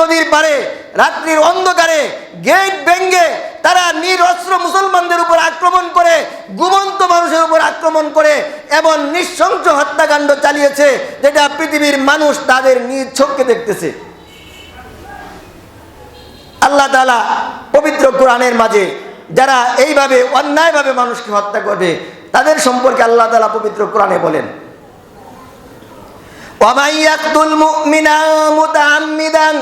নদীর পারে রাত্রির অন্ধকারে গেট ভেঙ্গে তারা নিরস্ত্র মুসলমানদের উপর আক্রমণ করে গুমন্ত মানুষের উপর আক্রমণ করে, এমন নিঃশংস হত্যাকাণ্ড চালিয়েছে যেটা পৃথিবীর মানুষ তাদের নিজ চোখকে দেখতেছে। আল্লাহ তালা পবিত্র কোরআনের মাঝে যারা এইভাবে, অন্যায়ভাবে মানুষকে হত্যা করবে তাদের সম্পর্কে আল্লাহ তালা পবিত্র কোরআনে বলেন। ওমাইয়াকুল মুমিনা মুতাআম্মিদান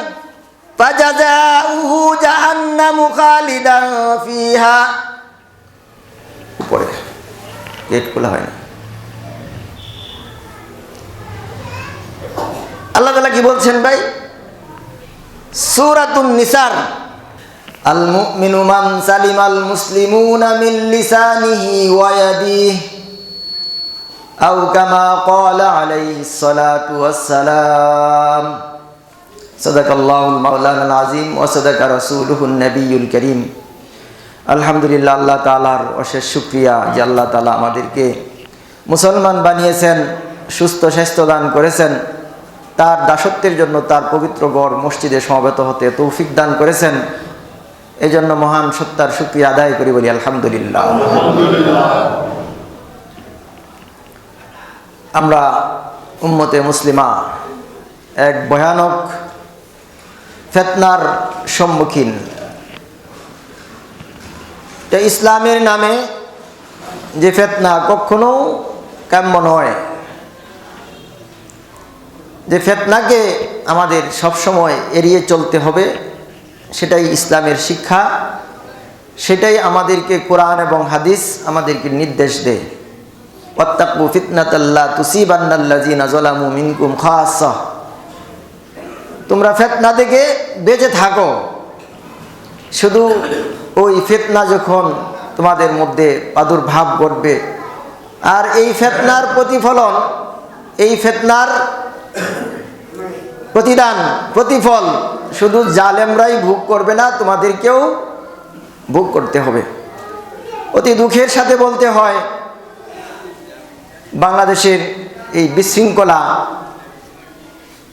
ফাজাজাউহু জাহান্নামু খালিদান ফিহা উপরে গেট খোলা হয় না আল্লাহ তালা কি বলছেন ভাই? সুরাতুন নিসার। আল মুমিনু মান সালিম আল মুসলিমুনা মিন লিসানিহি ওয়া ইয়াদিহি। আও কামা ক্বালা আলাইহিস সালাতু ওয়াস সালাম। সাদাকাল্লাহুল মাওলানাল আযীম ওয়া সাদাকা রাসূলুহুন নবিয়্যুল কারীম। আলহামদুলিল্লাহ, আল্লাহ তাআলার অশেষ শুকরিয়া যে আল্লাহ তাআলা আমাদেরকে মুসলমান বানিয়েছেন, সুস্থ স্বাস্থ্য দান করেছেন, তার দাসত্বের জন্য তার পবিত্র গড় মসজিদে সমবেত হতে তৌফিক দান করেছেন। এই জন্য মহান সত্তার শুক্রিয়া আদায় করি বলি, আলহামদুলিল্লাহ। আমরা উম্মতে মুসলিমা, এক ভয়ানক ফেতনার সম্মুখীন। তো ইসলামের নামে যে ফেতনা কখনো কাম্য নয় যে ফেতনাকে আমাদের সবসময় এড়িয়ে চলতে হবে, সেটাই ইসলামের শিক্ষা। সেটাই আমাদেরকে কোরআন এবং হাদিস আমাদেরকে নির্দেশ দেয়। ওয়াত্তাকু ফিতনাতাল্লাহ তুসিবান্নাল্লাযিনা যালামু মিনকুম খাসসা তোমরা ফেতনা থেকে বেঁচে থাকো। শুধু ওই ফেতনা যখন তোমাদের মধ্যে প্রাদুর্ভাব ঘটবে। আর এই ফেতনার প্রতিফলন, এই ফেতনার প্রতিদান, প্রতিফল শুধু জালেমরাই ভোগ করবে না, তোমাদেরকেও ভোগ করতে হবে। অতি দুঃখের সাথে বলতে হয়, বাংলাদেশের এই বিশৃঙ্খলা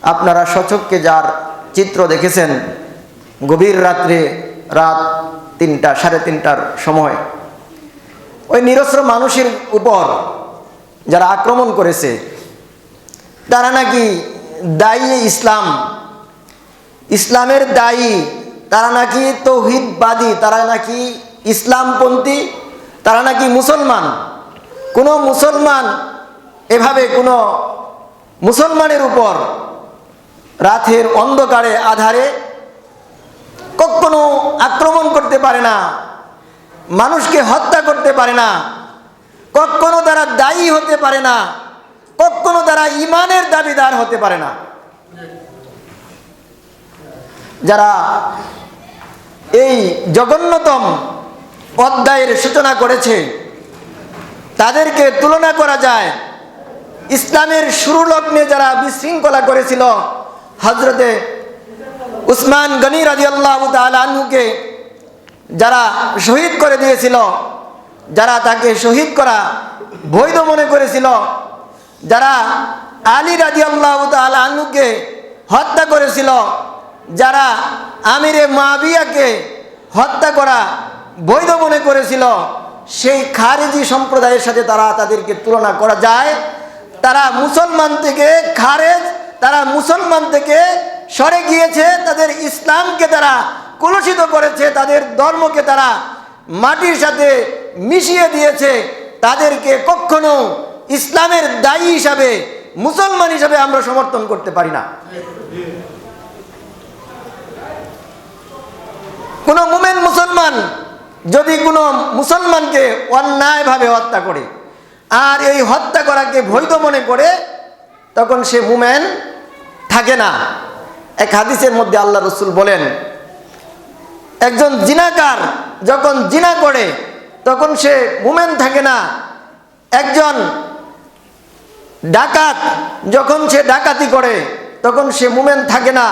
আপনারা সচককে যার চিত্র দেখেছেন, গভীর রাত্রে রাত তিনটা, সাড়ে তিনটার সময়, ওই নিরস্ত্র মানুষের উপর যারা আক্রমণ করেছে, তারা নাকি দায়ী ইসলাম, ইসলামের দায়ী, তারা নাকি তৌহিদবাদী, তারা নাকি ইসলামপন্থী, তারা নাকি মুসলমান, কোনো মুসলমান এভাবে কোনো মুসলমানের উপর রাতের অন্ধকারে আধারে কখনো আক্রমণ করতে পারে না, মানুষকে হত্যা করতে পারে না, কখনো তারা দায়ী হতে পারে না, কখনো তারা ইমানের দাবিদার হতে পারে না। যারা এই জঘন্যতম অধ্যায়ের সূচনা করেছে, তাদেরকে তুলনা করা যায়। ইসলামের শুরু লগ্নে যারা বিশৃঙ্খলা করেছিল হজরতে উসমান গনি রাজি আল্লাহ আনহুকে যারা শহীদ করে দিয়েছিল, যারা তাকে শহীদ করা বৈধ মনে করেছিল, যারা আলী রাজি আল্লাহ আনহুকে হত্যা করেছিল, যারা আমিরে মাবিয়াকে হত্যা করা বৈধ মনে করেছিল, সেই খারেজি সম্প্রদায়ের সাথে তারা তাদেরকে তুলনা করা যায়। তারা মুসলমান থেকে খারেজ তারা মুসলমান থেকে সরে গিয়েছে, তাদের ইসলামকে তারা কলুষিত করেছে, তাদের ধর্মকে তারা মাটির সাথে মিশিয়ে দিয়েছে, তাদেরকে কখনো ইসলামের দায়ী হিসাবে, মুসলমান হিসাবে আমরা সমর্থন করতে পারি না। কোনো মুমেন মুসলমান যদি কোনো মুসলমানকে অন্যায়ভাবে হত্যা করে, আর এই হত্যা করাকে বৈধ মনে করে, তখন সে মুমেন থাকে না। এক হাদিসের মধ্যে আল্লাহ রসুল বলেন, একজন জিনাকার যখন জিনা করে, তখন সে মুমেন থাকে না। একজন ডাকাত যখন সে ডাকাতি করে, তখন সে মুমেন থাকে না।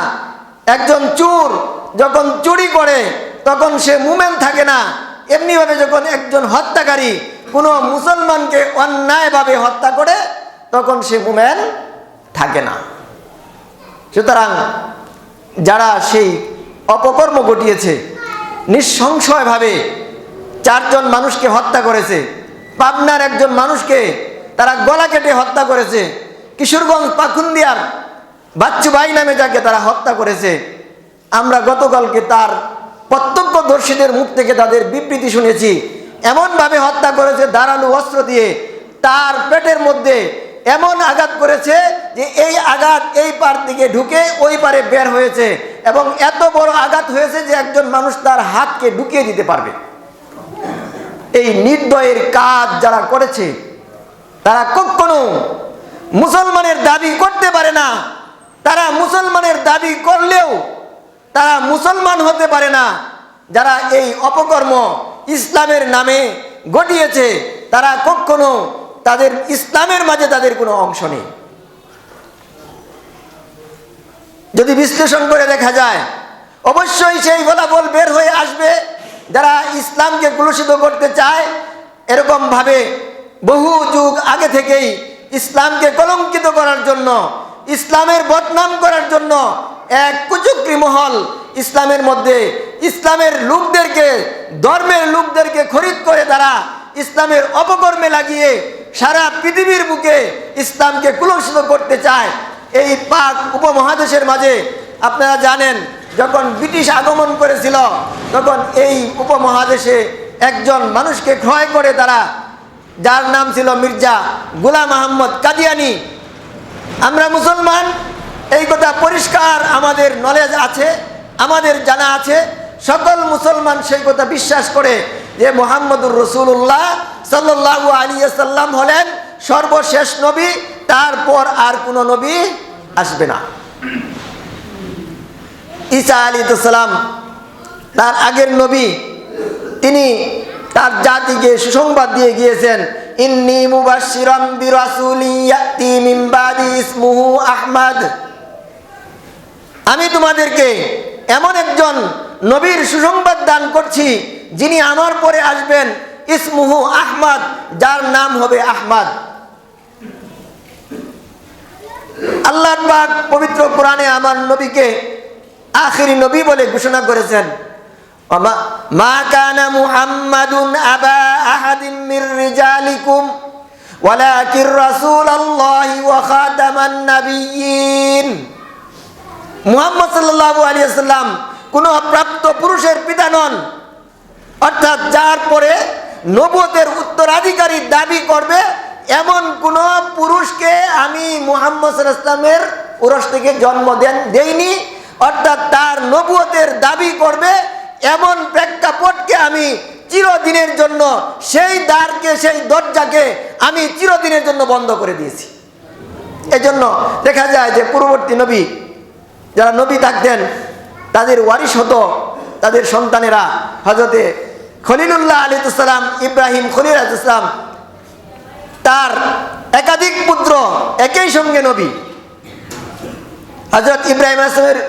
একজন চুর যখন চুরি করে, তখন সে মুমেন থাকে না। এমনিভাবে যখন একজন হত্যাকারী কোনো মুসলমানকে অন্যায়ভাবে হত্যা করে, তখন সে মুমেন থাকে না। সুতরাং যারা সেই অপকর্ম ঘটিয়েছে, নিঃসংশয়ভাবে চারজন মানুষকে হত্যা করেছে, পাবনার একজন মানুষকে তারা গলা কেটে হত্যা করেছে, কিশোরগঞ্জ পাখুন্দিয়ার বাচ্চু ভাই নামে যাকে তারা হত্যা করেছে, আমরা গতকালকে তার প্রত্যক্ষদর্শীদের মুখ থেকে তাদের বিবৃতি শুনেছি। এমনভাবে হত্যা করেছে, দাঁড়ানো অস্ত্র দিয়ে তার পেটের মধ্যে এমন আঘাত করেছে যে এই আঘাত এই পার দিকে ঢুকে ওই পারে বের হয়েছে এবং এত বড় আঘাত হয়েছে যে একজন মানুষ তার হাতকে ঢুকিয়ে দিতে পারবে। এই নির্দয়ের কাজ যারা করেছে, তারা কখনো মুসলমানের দাবি করতে পারে না। তারা মুসলমানের দাবি করলেও তারা মুসলমান হতে পারে না। যারা এই অপকর্ম ইসলামের নামে ঘটিয়েছে, তারা কখনো তাদের ইসলামের মাঝে তাদের কোনো অংশ নেই। যদি বিশ্লেষণ করে দেখা যায়, অবশ্যই সেই ফলাফল বের হয়ে আসবে, যারা ইসলামকে কুলুষিত করতে চায়, এরকমভাবে বহু যুগ আগে থেকেই ইসলামকে কলঙ্কিত করার জন্য, ইসলামের বদনাম করার জন্য এক কুচুক্রি মহল ইসলামের মধ্যে, ইসলামের লোকদেরকে, ধর্মের লোকদেরকে খরিদ করে তারা ইসলামের অপকর্মে লাগিয়ে সারা পৃথিবীর বুকে ইসলামকে কুলসিত করতে চায়। এই পাক উপমহাদেশের মাঝে আপনারা জানেন, যখন ব্রিটিশ আগমন করেছিল, তখন এই উপমহাদেশে একজন মানুষকে ক্রয় করে তারা, যার নাম ছিল মির্জা গুলাম আহম্মদ কাদিয়ানি। আমরা মুসলমান, এই কথা পরিষ্কার আমাদের নলেজ আছে, আমাদের জানা আছে। সকল মুসলমান সেই কথা বিশ্বাস করে যে মোহাম্মদুর রসুল্লাহ সাল্লাহ আলী হলেন সর্বশেষ নবী, তারপর আর কোনো নবী আসবে না। ঈসা আলী সালাম, তার আগের নবী, তিনি তার জাতিকে সুসংবাদ দিয়ে গিয়েছেন, ইন্নি মুবাশশিরাম বিরাসুলিন ইয়াতি মিন বাদি ইসমুহু আহমদ। আমি তোমাদেরকে এমন একজন নবীর সুসংবাদ দান করছি, যিনি আমার পরে আসবেন ইসমুহু আহমদ যার নাম হবে আহমদ আল্লাহ পাক পবিত্র কোরআনে আমার নবীকে আখিরি নবী বলে ঘোষণা করেছেন وما- ما كان محمد أبا أحد من رجالكم ولكن رسول الله وخاتم النبيين মুহাম্মদ সাল্লাল্লাহু আলাইহি সাল্লাম কোন প্রাপ্ত পুরুষের পিতা নন অর্থাৎ যার পরে নবতের উত্তরাধিকারী দাবি করবে, এমন কোন পুরুষকে আমি মুহাম্মদ ইসলামের উরস থেকে জন্ম দেন, দেইনি। অর্থাৎ তার নবুয়তের দাবি করবে, এমন প্রেক্ষাপটকে আমি চিরদিনের জন্য, সেই দ্বারকে, সেই দরজাকে আমি চিরদিনের জন্য বন্ধ করে দিয়েছি। এজন্য দেখা যায় যে পূর্ববর্তী নবী, যারা নবী থাকতেন, তাদের ওয়ারিশ হতো, তাদের সন্তানেরা হজরতে খলিলুল্লাহ আলিতুসালাম ইব্রাহিম খলিল আলিতুসালাম তার একাধিক পুত্র একই সঙ্গে নবী। হজরত ইব্রাহিম আসলামের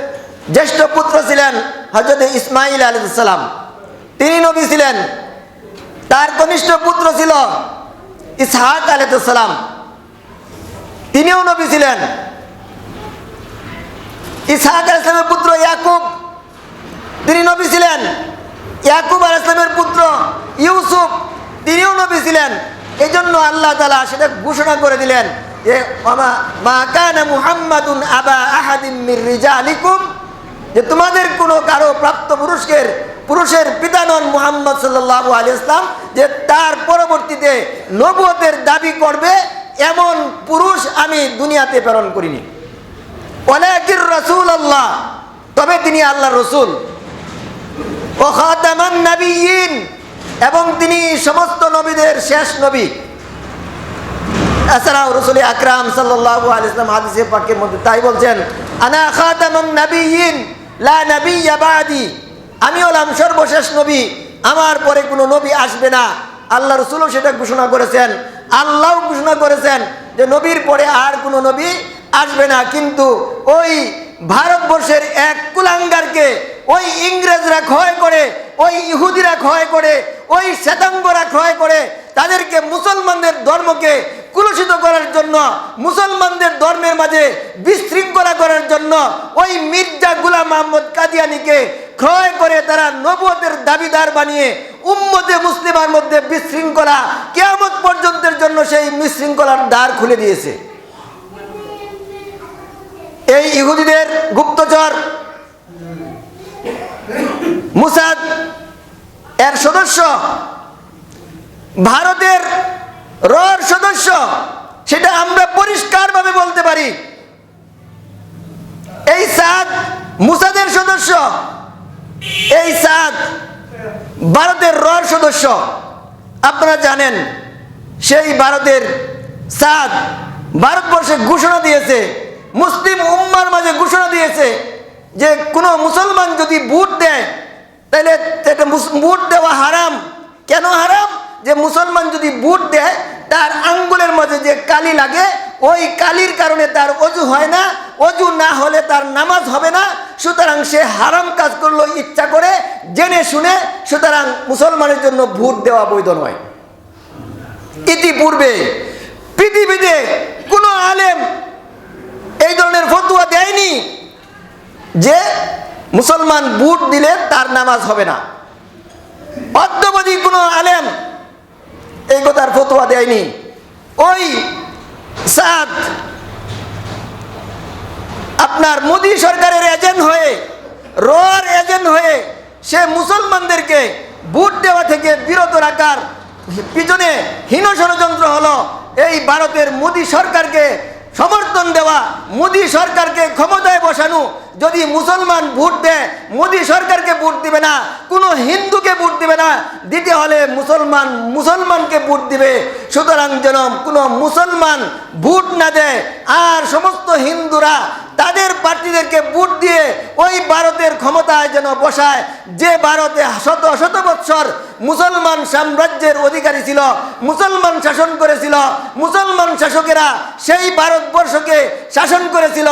জ্যেষ্ঠ পুত্র ছিলেন হজরত ইসমাইল আলিসাল্লাম তিনি নবী ছিলেন। তার কনিষ্ঠ পুত্র ছিল ইসহাক আলিসাল্লাম তিনিও নবী ছিলেন। ইসহাক আলাইসলামের পুত্র ইয়াকুব। তিনি নবী ইয়াকুব আলাইসলামের পুত্র ইউসুফ, তিনিও নবী ছিলেন। এই জন্য আল্লাহ তালা সেটা ঘোষণা করে দিলেন যে আমা মা কানা মুহাম্মাদুন আবা আহাদিম মির রিজালিকুম যে তোমাদের কোনো কারও প্রাপ্ত পুরুষের পুরুষের পিতা নন মুহাম্মদ সাল্লাল্লাহু আলাইহি ইসলাম যে তার পরবর্তীতে নবুয়তের দাবি করবে, এমন পুরুষ আমি দুনিয়াতে প্রেরণ করিনি। ওয়ালাকির রাসূল আল্লাহ তবে তিনি আল্লাহ রসুল। ও খাতামান নবীন এবং তিনি সমস্ত নবীদের শেষ নবী। এছাড়াও রসুল আকরাম সাল্লাল্লাহু আলাইহি ইসলাম হাদিসে পাকের মধ্যে তাই বলছেন, আনা খাতামান নবীন লা নবিয়্যা বাদি। আমি হলাম সর্বশেষ নবী, আমার পরে কোনো নবী আসবে না। আল্লাহ রসুলও সেটা ঘোষণা করেছেন আল্লাহ ঘোষণা করেছেন যে নবীর পরে আর কোনো নবী আসবে না। কিন্তু ওই ভারতবর্ষের এক কুলাঙ্গারকে ওই ইংরেজরা ক্ষয় করে, ওই ইহুদিরা ক্ষয় করে, ওই শ্বেতাঙ্গরা ক্ষয় করে, তাদেরকে মুসলমানদের ধর্মকে কুলুষিত করার জন্য, মুসলমানদের ধর্মের মাঝে বিশৃঙ্খলা করার জন্য ওই মির্জা গুলাম মোহাম্মদ কাদিয়ানিকে ক্রয় করে তারা নবতের দাবিদার বানিয়ে উম্মতে মুসলিমার মধ্যে বিশৃঙ্খলা, কেয়ামত পর্যন্তের জন্য সেই বিশৃঙ্খলার দ্বার খুলে দিয়েছে। এই ইহুদিদের গুপ্তচর এর সদস্য, ভারতের রর সদস্য, সেটা আমরা পরিষ্কারভাবে বলতে পারি। এই সাদ মুসাদের সদস্য, এই সাদ ভারতের রর সদস্য। আপনারা জানেন, সেই ভারতের সাদ ভারতবর্ষে ঘোষণা দিয়েছে, মুসলিম উম্মার মাঝে ঘোষণা দিয়েছে যে কোনো মুসলমান যদি ভোট দেয় তাহলে ভোট দেওয়া হারাম। কেন হারাম? যে মুসলমান যদি বুট দেয়, তার আঙ্গুলের মাঝে যে কালি লাগে, ওই কালির কারণে তার অজু হয় না, অজু না হলে তার নামাজ হবে না, সুতরাং সে হারাম কাজ করল ইচ্ছা করে, জেনে শুনে, সুতরাং মুসলমানের জন্য ভোট দেওয়া বৈধ নয়। ইতিপূর্বে পৃথিবীতে কোনো আলেম এই ধরনের ফতুয়া দেয়নি যে মুসলমান বুট দিলে তার নামাজ হবে না। অদ্যবধি কোনো আলেম এই কথার ফতোয়া দেয়নি। ওই সাদ আপনার মোদী সরকারের এজেন্ট হয়ে, রোয়ার এজেন্ট হয়ে সে মুসলমানদেরকে বুট দেওয়া থেকে বিরত রাখার পিছনে হীন ষড়যন্ত্র হলো এই ভারতের মোদী সরকারকে সমর্থন দেওয়া, মোদী সরকারকে ক্ষমতায় বসানো, যদি মুসলমান ভোট দেয়, মোদী সরকারকে ভোট দিবে না, কোনো হিন্দুকে ভোট দিবে না, দিতে হলে মুসলমান মুসলমানকে ভোট দিবে। সুতরাং যেন কোনো মুসলমান ভোট না দেয়, আর সমস্ত হিন্দুরা তাদের প্রার্থীদেরকে বুট দিয়ে ওই ভারতের ক্ষমতায় যেন বসায়। যে ভারতে শত শত বৎসর মুসলমান সাম্রাজ্যের অধিকারী ছিল, মুসলমান শাসন করেছিল, মুসলমান শাসকেরা সেই ভারতবর্ষকে শাসন করেছিল,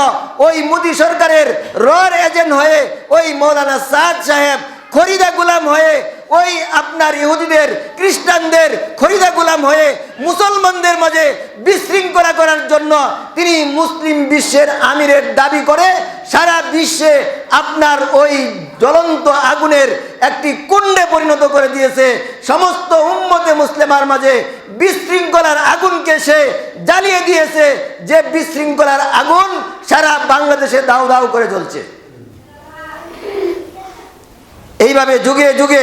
ওই মোদী সরকারের রর এজেন্ট হয়ে ওই মৌলানা সাদ সাহেব, খরিদা গুলাম হয়ে ওই আপনার ইহুদিদের, খ্রিস্টানদের খরিদা গুলাম হয়ে মুসলমানদের মাঝে বিশৃঙ্খলা করার জন্য তিনি মুসলিম বিশ্বের আমিরের দাবি করে, সারা বিশ্বে আপনার ওই জ্বলন্ত আগুনের একটি কুণ্ডে পরিণত করে দিয়েছে। সমস্ত উম্মতে মুসলিমার মাঝে বিশৃঙ্খলার আগুনকে সে জ্বালিয়ে দিয়েছে, যে বিশৃঙ্খলার আগুন সারা বাংলাদেশে দাউ দাউ করে জ্বলছে। এইভাবে যুগে যুগে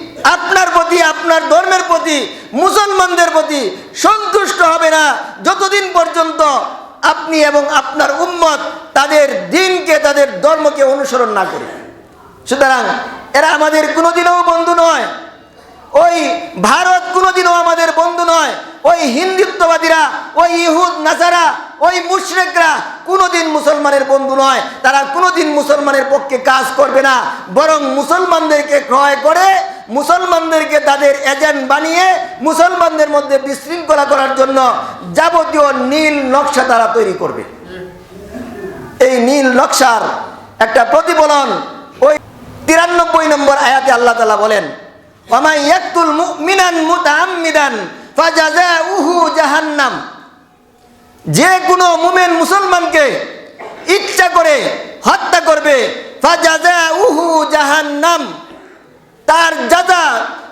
আপনার প্রতি, আপনার ধর্মের প্রতি, মুসলমানদের প্রতি সন্তুষ্ট হবে না। যতদিন পর্যন্ত আপনি এবং আপনার উম্মত তাদের দিনকে, তাদের ধর্মকে অনুসরণ না করে। সুতরাং এরা আমাদের কোনোদিনও বন্ধু নয়। ওই ভারত কোনোদিনও আমাদের বন্ধু নয়। ওই হিন্দুত্ববাদীরা, ওই ইহুদ, নাসারা ওই মুশরেকরা কোনোদিন মুসলমানের বন্ধু নয়, তারা কোনোদিন মুসলমানের পক্ষে কাজ করবে না। বরং মুসলমানদেরকে ক্রয় করে, মুসলমানদেরকে তাদের এজেন্ট বানিয়ে, মুসলমানদের মধ্যে বিশৃঙ্খলা করার জন্য যাবতীয় নীল নকশা তারা তৈরি করবে। এই নীল নকশার একটা প্রতিফলন ওই তিরানব্বই নম্বর আয়াতে আল্লাহ তালা বলেন মুমিনান মুতাআম্মিদান ফাজাযাউহু জাহান্নাম। যে কোনো মুমিন মুসলমানকে ইচ্ছা করে হত্যা করবে, ফাজাযাউহু জাহান্নাম। তার যাজা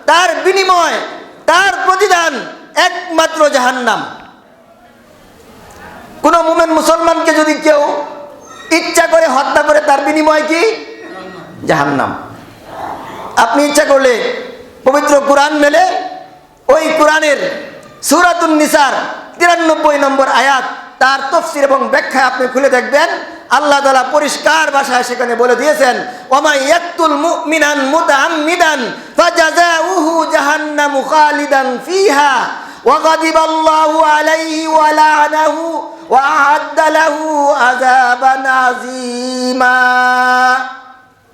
তার বিনিময়, তার প্রতিদান একমাত্র জাহান্নাম। কোন মুমেন মুসলমানকে যদি কেউ ইচ্ছা করে হত্যা করে, তার বিনিময় কি? জাহান্নাম। আপনি ইচ্ছা করলে পবিত্র কোরআন মেলে, ওই কোরআনের সুরাতুন নিসার তিরানব্বই নম্বর আয়াত তার তফসির এবং ব্যাখ্যা আপনি খুলে দেখবেন আল্লাহ তালা পরিষ্কার ভাষায় সেখানে বলে দিয়েছেন ওমাই ইয়াকতুল মুমিনান মুতাআম্মিদান ফাজাযাউহু জাহান্নামু খালিদান ফিহা وغضب الله عليه ولعنه وأعد له عذابا عظيما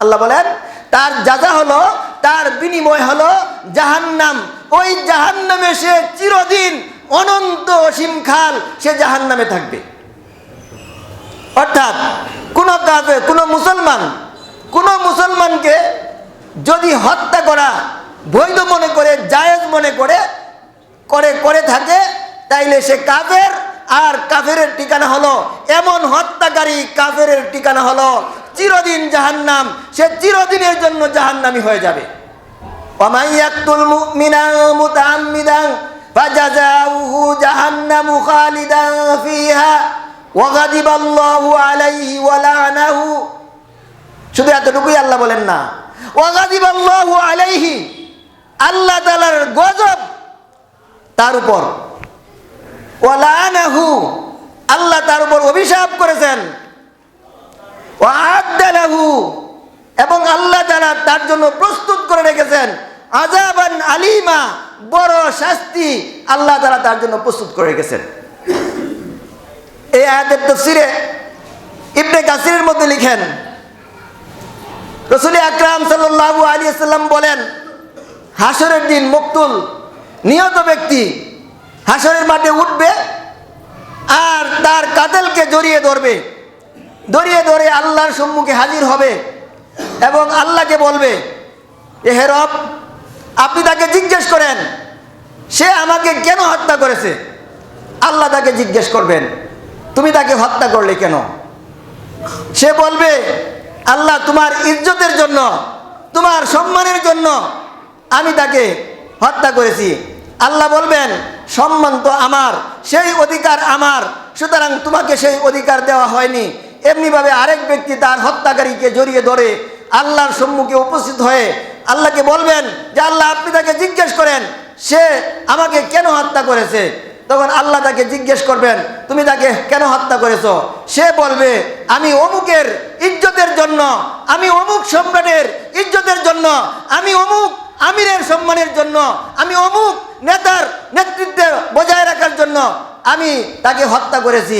আল্লাহ বলেন তার যাজা হলো তার বিনিময় হলো জাহান্নাম ওই জাহান্নামে সে চিরদিন অনন্ত অসীম খাল, সে জাহান নামে থাকবে। অর্থাৎ, কোন কাজে কোন মুসলমান, কোন মুসলমানকে যদি হত্যা করা বৈধ মনে করে, জায়েজ মনে করে করে করে থাকে, তাইলে সে কাফের, আর কাফের ঠিকানা হলো এমন হত্যাকারী কাফের ঠিকানা হলো চিরদিন জাহান্নাম, সে চিরদিনের জন্য জাহান্নামি হয়ে যাবে। অমাইয়াতুল মুমিনা মুতাআম্মিদান فجزاؤه جهنم خالدا فيها وغضب الله عليه ولعنه শুধু এতটুকুই আল্লাহ বলেন না ওয়াগাদিব আল্লাহু আলাইহি আল্লাহ তাআলার গজব তার উপর ওয়ালানাহু আল্লাহ তার উপর অভিশাপ করেছেন ওয়াআদ্দালাহু এবং আল্লাহ তাআলা তার জন্য প্রস্তুত করে রেখেছেন আযাবান আলিমা বড় শাস্তি আল্লাহ তারা তার জন্য প্রস্তুত করে গেছেন এই আয়াতের তফসিরে ইবনে কাসিরের মধ্যে লিখেন, রসুল আকরাম সাল্লাল্লাহু আলী সাল্লাম বলেন, হাসরের দিন মুক্তুল, নিহত ব্যক্তি হাসরের মাঠে উঠবে আর তার কাদেলকে জড়িয়ে ধরবে। জড়িয়ে ধরে আল্লাহর সম্মুখে হাজির হবে এবং আল্লাহকে বলবে, এ হেরব আপনি তাকে জিজ্ঞেস করেন, সে আমাকে কেন হত্যা করেছে? আল্লাহ তাকে জিজ্ঞেস করবেন, তুমি তাকে হত্যা করলে কেন? সে বলবে, আল্লাহ তোমার ইজ্জতের জন্য, তোমার সম্মানের জন্য আমি তাকে হত্যা করেছি। আল্লাহ বলবেন, সম্মান তো আমার, সেই অধিকার আমার, সুতরাং তোমাকে সেই অধিকার দেওয়া হয়নি। এমনিভাবে আরেক ব্যক্তি তার হত্যাকারীকে জড়িয়ে ধরে আল্লাহর সম্মুখে উপস্থিত হয়ে আল্লাহকে বলবেন যে আল্লাহ আপনি তাকে জিজ্ঞেস করেন, সে আমাকে কেন হত্যা করেছে? তখন আল্লাহ তাকে জিজ্ঞেস করবেন, তুমি তাকে কেন হত্যা করেছ? সে বলবে, আমি অমুকের ইজ্জতের জন্য, আমি অমুক সম্রাটের ইজ্জতের জন্য, আমি অমুক আমিরের সম্মানের জন্য, আমি অমুক নেতার নেতৃত্বে বজায় রাখার জন্য আমি তাকে হত্যা করেছি।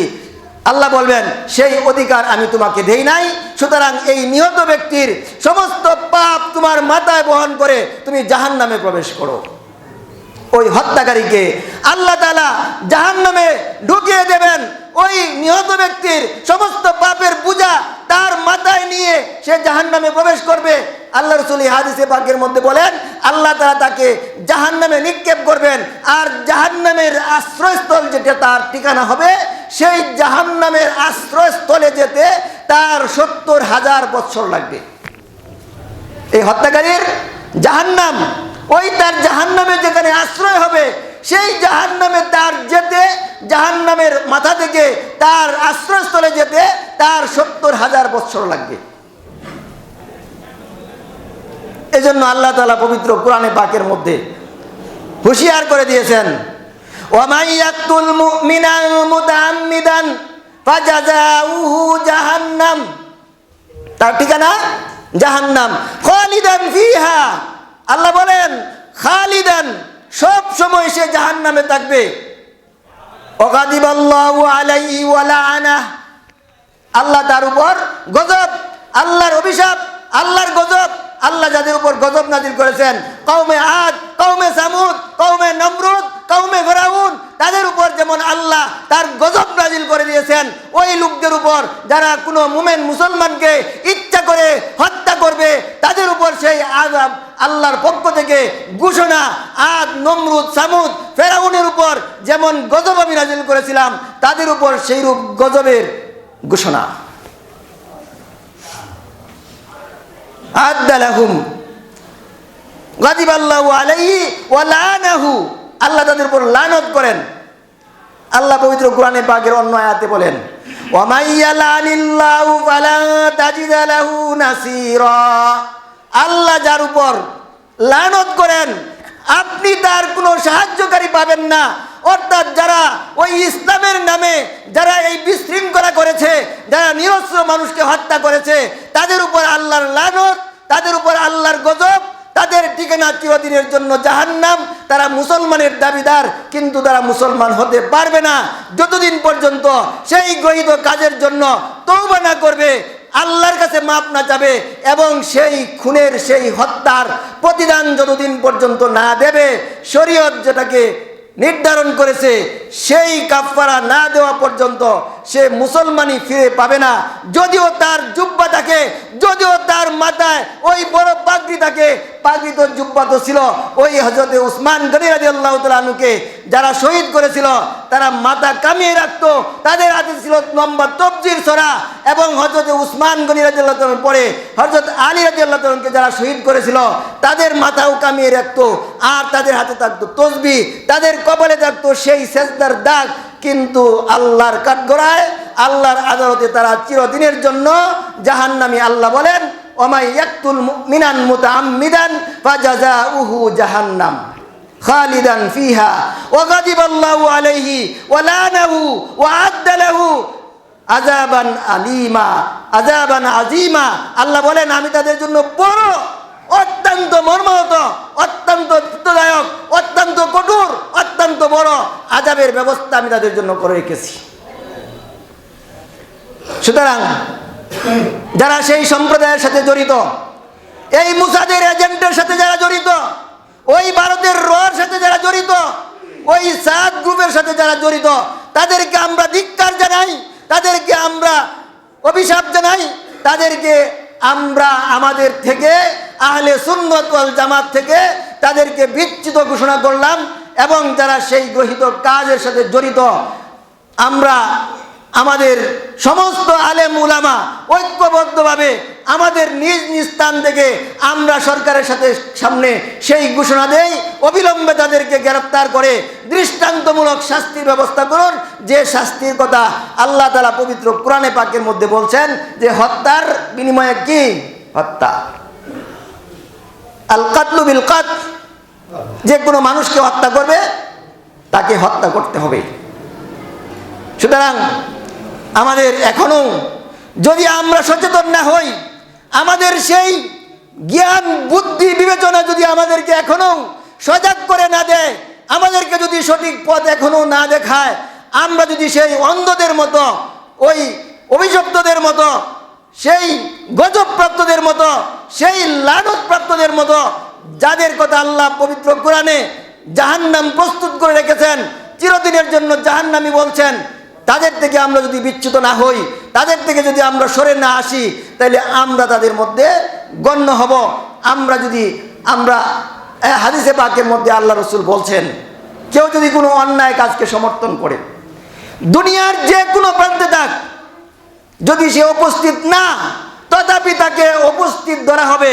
আল্লাহ বলবেন, সেই অধিকার আমি তোমাকে দেই নাই। সুতরাং এই নিহত ব্যক্তির সমস্ত পাপ তোমার মাথায় বহন করে তুমি জাহান নামে প্রবেশ করো। ওই হত্যাকারীকে আল্লাহ তালা জাহান নামে ঢুকিয়ে দেবেন। ওই নিহত ব্যক্তির সমস্ত পাপের পূজা তার মাথায় নিয়ে সে জাহান নামে প্রবেশ করবে। আল্লাহ রসুলি হাদিসে পাকের মধ্যে বলেন, আল্লাহ তালা তাকে জাহান নামে নিক্ষেপ করবেন আর জাহান নামের আশ্রয়স্থল যেটা তার ঠিকানা হবে, সেই জাহান নামের আশ্রয়স্থলে যেতে তার সত্তর হাজার বৎসর লাগবে। এই হত্যাকারীর জাহান্নাম, ওই তার জাহান্নামে যেখানে আশ্রয় হবে, সেই জাহান্নামে তার যেতে, জাহান্নামের মাথা থেকে তার আশ্রয়স্থলে যেতে তার সত্তর হাজার বৎসর লাগবে। এজন্য আল্লাহ তালা পবিত্র কোরআনে পাকের মধ্যে হুঁশিয়ার করে দিয়েছেন ওয়ামাইয়াতুল মুমিনান মুতাআম্মিদান ফাজাজাউহু জাহান্নাম। তার ঠিকানা? জাহান্নাম। খালিদান ফিহা। আল্লাহ বলেন, খালিদান, সব সময় সে জাহান্নামে থাকবে। আল্লাহ তার উপর গজব, আল্লাহর অভিশাপ, আল্লাহর গজব আল্লাহ যাদের উপর গজব নাজিল করেছেন কৌমে আদ কৌমে সামুদ কৌমে নমরুদ কৌমে ফেরাউন, তাদের উপর যেমন আল্লাহ তার গজব নাজিল করে দিয়েছেন, ওই লোকদের উপর যারা কোনো মুমেন মুসলমানকে ইচ্ছা করে হত্যা করবে, তাদের উপর সেই আজাব আল্লাহর পক্ষ থেকে ঘোষণা, আদ, নমরুদ, সামুদ, ফেরাউনের উপর যেমন গজব আমি নাজিল করেছিলাম, তাদের উপর সেই রূপ গজবের ঘোষণা। আদালাহুম গাদিবাল্লাহু আলাইহি ওয়া লানাহু। আল্লাহ তাদের উপর লানত করেন। আল্লাহ পবিত্র কোরআনে পাকের অন্য আয়াতে বলেন আল্লাহ যার উপর লানত করেন, আপনি তার কোনো সাহায্যকারী পাবেন না। অর্থাৎ যারা ওই ইসলামের নামে যারা এই বিশৃঙ্খলা করেছে, যারা নিরস্ত্র মানুষকে হত্যা করেছে, তাদের উপর আল্লাহর লানত, তাদের উপর আল্লাহর গজব, তাদের ঠিকানা চিরদিনের জন্য জাহান্নাম। তারা মুসলমানের দাবিদার, কিন্তু তারা মুসলমান হতে পারবে না। যতদিন পর্যন্ত সেই গহিত কাজের জন্য তৌবা না করবে, আল্লাহর কাছে মাপ না যাবে এবং সেই খুনের, সেই হত্যার প্রতিদান যতদিন পর্যন্ত না দেবে, শরীয়ত যেটাকে নির্ধারণ করেছে, সেই কাফারা না দেওয়া পর্যন্ত সে মুসলমানই ফিরে পাবে না। যদিও তার জুব্বা থাকে, যদিও তার মাথায় ওই বড় পাগড়ি থাকে, পাগড়ি তো জুব্বা তো ছিল। ওই হজরতে উসমান গনি রাজি আল্লাহ তালুকে যারা শহীদ করেছিল, তারা মাথা কামিয়ে রাখত। তাদের হাতে ছিল লম্বা তবজির ছড়া এবং হজরতে উসমান গনি রাজি আল্লাহ তালন পরে হজরত আলী রাজি আল্লাহ তালনকে যারা শহীদ করেছিল, তাদের মাথাও কামিয়ে রাখত আর তাদের হাতে থাকতো তসবি, তাদের কপালে থাকতো সেই সেজদার দাগ। কিন্তু আল্লাহর কাঠগড়ায়, আল্লাহর আদালতে তারা চিরদিনের জন্য জাহান্নামী আল্লাহ বলেন, ওমাই একতুল মিনান মুতাআম্মিদান ফাজাজাউহু জাহান্নাম। খালিদান ফিহা। ওয়া গাদিবাল্লাহু আলাইহি ওয়া লানাহু ওয়া আদ্দা লাহু আযাবান আলিমা, আযাবান আজিমা আল্লাহ বলেন, আমি তাদের জন্য বড়, অত্যন্ত মর্মাহত, অত্যন্ত দুঃখদায়ক, অত্যন্ত কঠোর, অত্যন্ত বড় আজাবের ব্যবস্থা আমি তাদের জন্য করে রেখেছি। সুতরাং যারা সেই সম্প্রদায়ের সাথে জড়িত, এই মুসাদের এজেন্টের সাথে যারা জড়িত ওই ভারতের রর সাথে যারা জড়িত, ওই সাত গ্রুপের সাথে যারা জড়িত, তাদেরকে আমরা ধিক্কার জানাই, তাদেরকে আমরা অভিশাপ জানাই, তাদেরকে আমরা আমাদের থেকে, আহলে ওয়াল জামাত থেকে তাদেরকে বিচ্ছিত ঘোষণা করলাম এবং যারা সেই গ্রহিত কাজের সাথে জড়িত, আমরা আমাদের সমস্ত আলেম উলামা ঐক্যবদ্ধভাবে আমাদের নিজ নিজ স্থান থেকে আমরা সরকারের সাথে সামনে সেই ঘোষণা দেই, অবিলম্বে তাদেরকে গ্রেপ্তার করে দৃষ্টান্তমূলক শাস্তির ব্যবস্থা করুন। যে শাস্তির কথা আল্লাহ তালা পবিত্র কোরআনে পাকের মধ্যে বলছেন যে, হত্যার বিনিময়ে কি? হত্যা। আল কাতলু বিল কাত, যে কোনো মানুষকে হত্যা করবে, তাকে হত্যা করতে হবে। সুতরাং আমাদের এখনও, যদি আমরা সচেতন না হই, আমাদের সেই জ্ঞান, বুদ্ধি, বিবেচনা যদি আমাদেরকে এখনও সজাগ করে না দেয়, আমাদেরকে যদি সঠিক পথ এখনও না দেখায়, আমরা যদি সেই অন্ধদের মতো, ওই অভিশপ্তদের মতো, সেই গজবপ্রাপ্তদের মতো, সেই লানতপ্রাপ্তদের মতো, যাদের কথা আল্লাহ পবিত্র কোরআনে জাহান্নাম প্রস্তুত করে রেখেছেন, চিরদিনের জন্য জাহান্নামি বলছেন তাদের থেকে আমরা যদি বিচ্যুত না হই, তাদের থেকে যদি আমরা সরে না আসি তাহলে আমরা তাদের মধ্যে গণ্য হব। আমরা যদি, আমরা হাদিসে পাকের মধ্যে আল্লাহ রসুল বলছেন, কেউ যদি কোনো অন্যায় কাজকে সমর্থন করে, দুনিয়ার যে কোনো প্রান্তে থাক, যদি সে উপস্থিত না, তথাপি তাকে উপস্থিত ধরা হবে।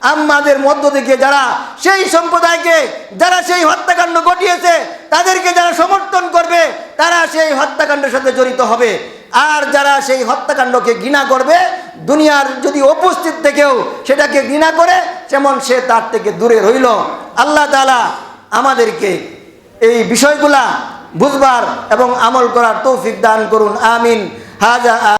আমাদের মধ্য থেকে যারা সেই সম্প্রদায়কে, যারা সেই হত্যাকাণ্ড ঘটিয়েছে, তাদেরকে যারা সমর্থন করবে, তারা সেই হত্যাকাণ্ডের সাথে জড়িত হবে। আর যারা সেই হত্যাকাণ্ডকে ঘৃণা করবে, দুনিয়ার যদি উপস্থিত থেকেও সেটাকে ঘৃণা করে, যেমন সে তার থেকে দূরে রইল। আল্লাহ তালা আমাদেরকে এই বিষয়গুলা বুঝবার এবং আমল করার তৌফিক দান করুন। আমিন। হাজা